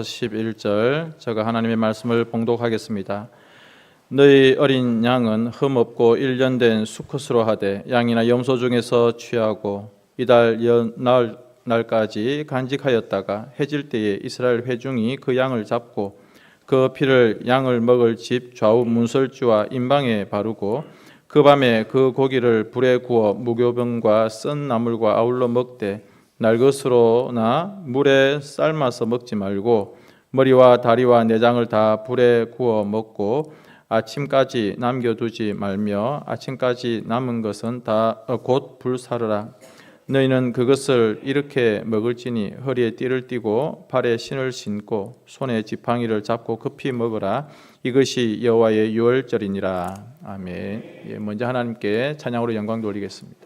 11절 제가 하나님의 말씀을 봉독하겠습니다. 너희 어린 양은 흠 없고 1년 된 수컷으로 하되 양이나 염소 중에서 취하고 이달 연날 날까지 간직하였다가 해질 때에 이스라엘 회중이 그 양을 잡고 그 피를 양을 먹을 집 좌우 문설주와 임방에 바르고 그 밤에 그 고기를 불에 구워 무교병과 쓴 나물과 아울러 먹되 날 것으로나 물에 삶아서 먹지 말고 머리와 다리와 내장을 다 불에 구워 먹고 아침까지 남겨두지 말며 아침까지 남은 것은 다 곧 불사르라. 너희는 그것을 이렇게 먹을지니 허리에 띠를 띠고 발에 신을 신고 손에 지팡이를 잡고 급히 먹으라. 이것이 여호와의 유월절이니라. 아멘. 예, 먼저 하나님께 찬양으로 영광 돌리겠습니다.